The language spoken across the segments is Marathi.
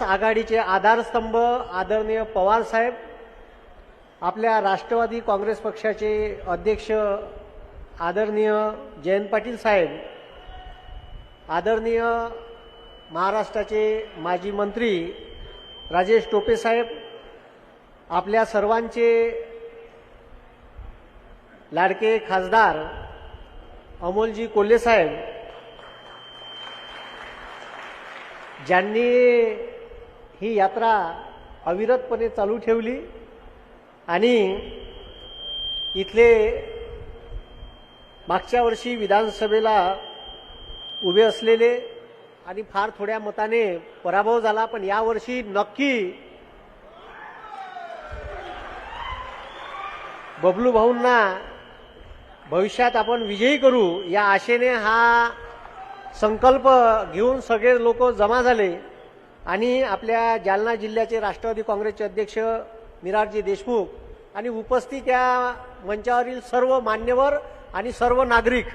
महाविकास आघाडीचे आधारस्तंभ आदरणीय पवार साहेब आपल्या राष्ट्रवादी काँग्रेस पक्षाचे अध्यक्ष आदरणीय जयंत पाटील साहेब आदरणीय महाराष्ट्राचे माजी मंत्री राजेश टोपे साहेब आपल्या सर्वांचे लाडके खासदार अमोलजी कोल्हे साहेब ज्यांनी ही यात्रा अविरतपणे चालू ठेवली आणि इथले मागच्या वर्षी विधानसभेला उभे असलेले आणि फार थोड्या मताने पराभव झाला पण यावर्षी नक्की बबलू भाऊंना भविष्यात आपण विजयी करू या आशेने हा संकल्प घेऊन सगळे लोक जमा झाले. आणि आपल्या जालना जिल्ह्याचे राष्ट्रवादी काँग्रेसचे अध्यक्ष मिरारजी देशमुख आणि उपस्थित या मंचावरील सर्व मान्यवर आणि सर्व नागरिक.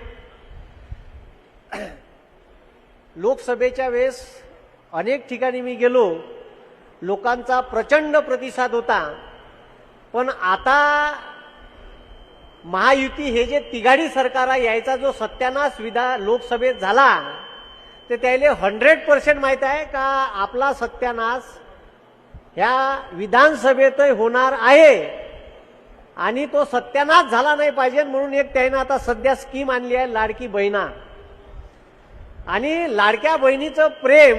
लोकसभेच्या वेळेस अनेक ठिकाणी मी गेलो. लोकांचा प्रचंड प्रतिसाद होता. पण आता महायुती हे जे तिघाडी सरकार यायचा जो सत्यानाश विधा लोकसभेत झाला ते त्याला हंड्रेड पर्सेंट माहीत आहे का आपला सत्यानाश ह्या विधानसभेतही होणार आहे. आणि तो सत्यानाश झाला नाही पाहिजे म्हणून एक त्यानं आता सध्या स्कीम आणली आहे लाडकी बहिणा. आणि लाडक्या बहिणीचं प्रेम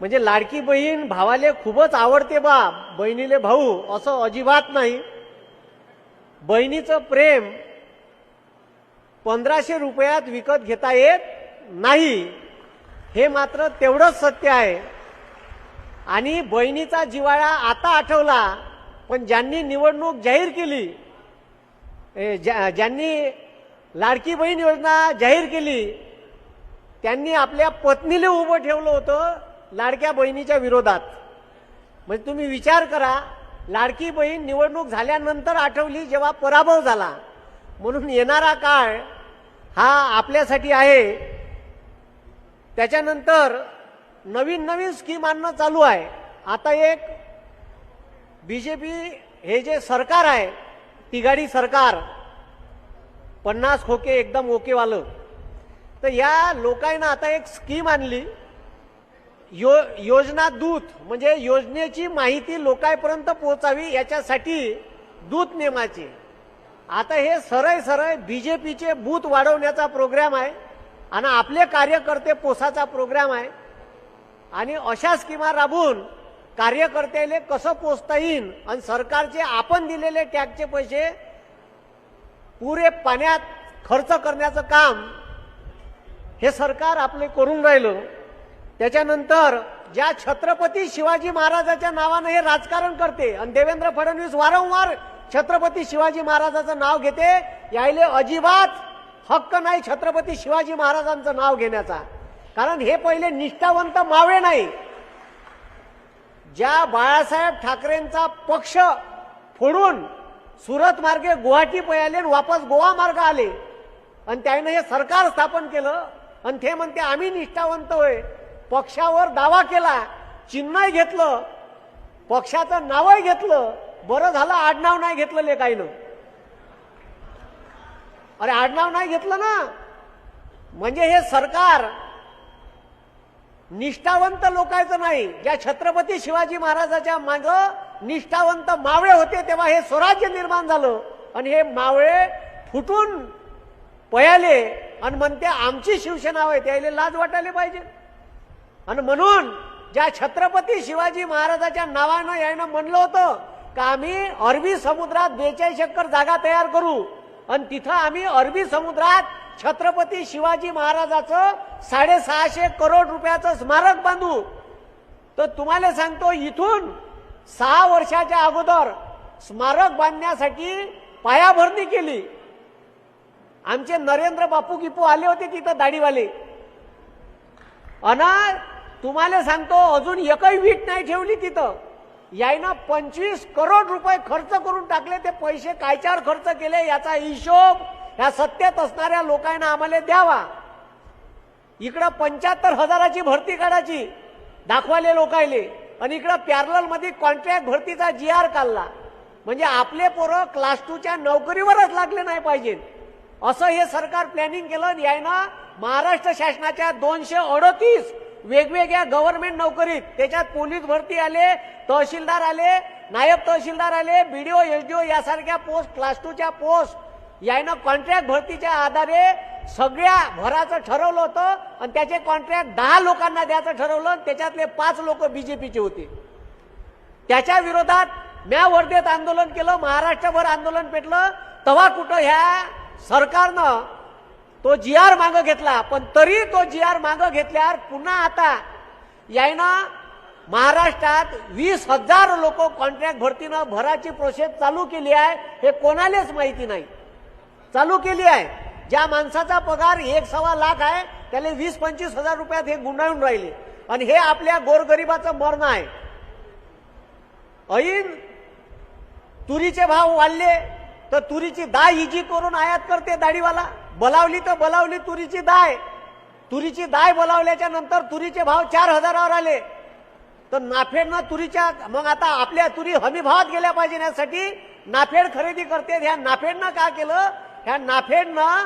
म्हणजे लाडकी बहीण भावाले खूपच आवडते बा बहिणीले भाऊ असं अजिबात नाही. बहिणीचं प्रेम पंधराशे रुपयात विकत घेता येत नाही. हे मात्र तेवढंच सत्य आहे. आणि बहिणीचा जिवाळा आता आठवला पण ज्यांनी निवडणूक जाहीर केली ज्या- ज्यांनी लाडकी बहीण योजना जाहीर केली त्यांनी आपल्या पत्नीला उभं ठेवलं होतं लाडक्या बहिणीच्या विरोधात. म्हणजे तुम्ही विचार करा लाडकी बहीण निवडणूक झाल्यानंतर आठवली जेव्हा पराभव झाला. म्हणून येणारा काळ हा आपल्यासाठी आहे. त्याच्यानंतर नवीन नवीन स्कीम आणणं चालू आहे. आता एक बीजेपी हे जे सरकार आहे तिघाडी सरकार पन्नास खोके एकदम ओकेवालं. तर या लोकांना आता एक स्कीम आणली. यो योजना दूत म्हणजे योजनेची माहिती लोकांपर्यंत पोहोचावी याच्यासाठी दूत नेमाची. आता हे सरळ सरळ बीजेपीचे बूथ वाढवण्याचा प्रोग्राम आहे. आणि आपले कार्यकर्ते पोसाचा प्रोग्राम आहे. आणि अशा स्कीमा राबवून कार्यकर्त्याले कसं पोचता येईल आणि सरकारचे आपण दिलेले टॅगचे पैसे पुरे पाण्यात खर्च करण्याचं काम हे सरकार आपले करून राहिलं. त्याच्यानंतर ज्या छत्रपती शिवाजी महाराजाच्या नावानं हे राजकारण करते आणि देवेंद्र फडणवीस वारंवार छत्रपती शिवाजी महाराजाचं नाव घेते यायले अजिबात हक्क नाही छत्रपती शिवाजी महाराजांचं नाव घेण्याचा. कारण हे पहिले निष्ठावंत मावळे नाही. ज्या बाळासाहेब ठाकरेंचा पक्ष फोडून सुरत मार्गे गुवाहाटी पयाले वापस गोवा मार्ग आले. आणि त्याने हे सरकार स्थापन केलं. आणि ते म्हणते आम्ही निष्ठावंत होय. पक्षावर दावा केला चिन्हही घेतलं पक्षाचं नावही घेतलं. बरं झालं आडनाव नाही घेतलं लेकाईनं. अरे आडनाव नाही घेतलं ना. म्हणजे हे सरकार निष्ठावंत लोकांचं नाही. ज्या छत्रपती शिवाजी महाराजाच्या माग निष्ठावंत मावळे होते तेव्हा हे स्वराज्य निर्माण झालं. आणि हे मावळे फुटून पयाले आणि म्हणते आमची शिवसेना आहे त्याला लाज वाटायला पाहिजे. आणि म्हणून ज्या छत्रपती शिवाजी महाराजाच्या नावानं यानं म्हणलं होतं का आम्ही अरबी समुद्रात बेचाळीस एकर जागा तयार करू आणि तिथं आम्ही अरबी समुद्रात छत्रपती शिवाजी महाराजाचं साडेसहाशे करोड रुपयाचं स्मारक बांधू. तर तुम्हाला सांगतो इथून सहा वर्षाच्या अगोदर स्मारक बांधण्यासाठी पायाभरणी केली. आमचे नरेंद्र बापू गिपू आले होते तिथं दाढीवाले. अना तुम्हाला सांगतो अजून एकही वीट नाही ठेवली तिथं. यायनं पंचवीस करोड रुपये खर्च करून टाकले ते पैसे कायच्यावर खर्च केले याचा हिशोब ह्या सत्तेत असणाऱ्या लोकांना आम्हाला द्यावा. इकडं पंच्याहत्तर हजाराची भरती काढायची दाखवाले लोकायले. आणि इकडं पॅरलमध्ये कॉन्ट्रॅक्ट भरतीचा जी आर काढला. म्हणजे आपले पोरं क्लास टूच्या नोकरीवरच लागले नाही पाहिजे. असं हे सरकार प्लॅनिंग केलं यायनं महाराष्ट्र शासनाच्या दोनशे अडतीस वेगवेगळ्या गव्हर्नमेंट नोकरीत त्याच्यात पोलीस भरती आले तहसीलदार आले नायब तहसीलदार आले बीडीओ एसडीओ यासारख्या पोस्ट क्लास टूच्या पोस्ट यायनं कॉन्ट्रॅक्ट भरतीच्या आधारे सगळ्या भराचं ठरवलं होतं आणि त्याचे कॉन्ट्रॅक्ट दहा लोकांना द्यायचं ठरवलं आणि त्याच्यातले पाच लोक बीजेपीचे होते. त्याच्या विरोधात म्या वर्धेत आंदोलन केलं महाराष्ट्रभर आंदोलन पेटलं. तेव्हा कुठं ह्या सरकारनं तो जी आर मागं घेतला पण तरी तो जी आर मागं घेतल्यावर पुन्हा आता यायनं महाराष्ट्रात वीस हजार लोक कॉन्ट्रॅक्ट भरतीनं भराची प्रोसेस चालू केली आहे हे कोणालाच माहिती नाही. चालू केली आहे. ज्या माणसाचा पगार एक सव्वा लाख आहे त्याला वीस पंचवीस हजार रुपयात हे गुंडाळून राहिले. आणि हे आपल्या गोरगरिबाचं मरण आहे. ऐन तुरीचे भाव वाढले तर तुरीची दाय इजी करून आयात करते दाढीवाला. बोलावली तर बोलावली तुरीची दाय तुरीची दाय बोलावल्याच्या नंतर तुरीचे भाव चार हजारावर आले. तर नाफेडनं तुरीच्या मग आता आपल्या तुरी हमी भावात गेल्या पाहिजे यासाठी नाफेड खरेदी करते. ह्या नाफेडनं का केलं? ह्या नाफेडनं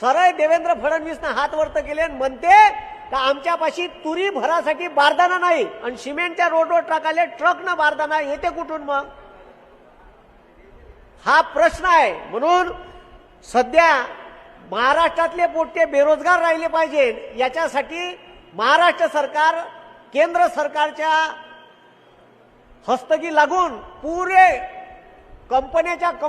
सरळ देवेंद्र फडणवीसनं हात वर्त केले आणि म्हणते का आमच्यापाशी तुरी भरासाठी बारदाना नाही आणि सिमेंटच्या रोडवर ट्रकाले ट्रकनं बारदाना येते कुठून मग? हा प्रश्न आहे. म्हणून सध्या महाराष्ट्रातले पोट्टे बेरोजगार राहिले पाहिजे. याच्यासाठी महाराष्ट्र सरकार केंद्र सरकारच्या हस्तगी लागून पुरे कंपन्याच्या कंप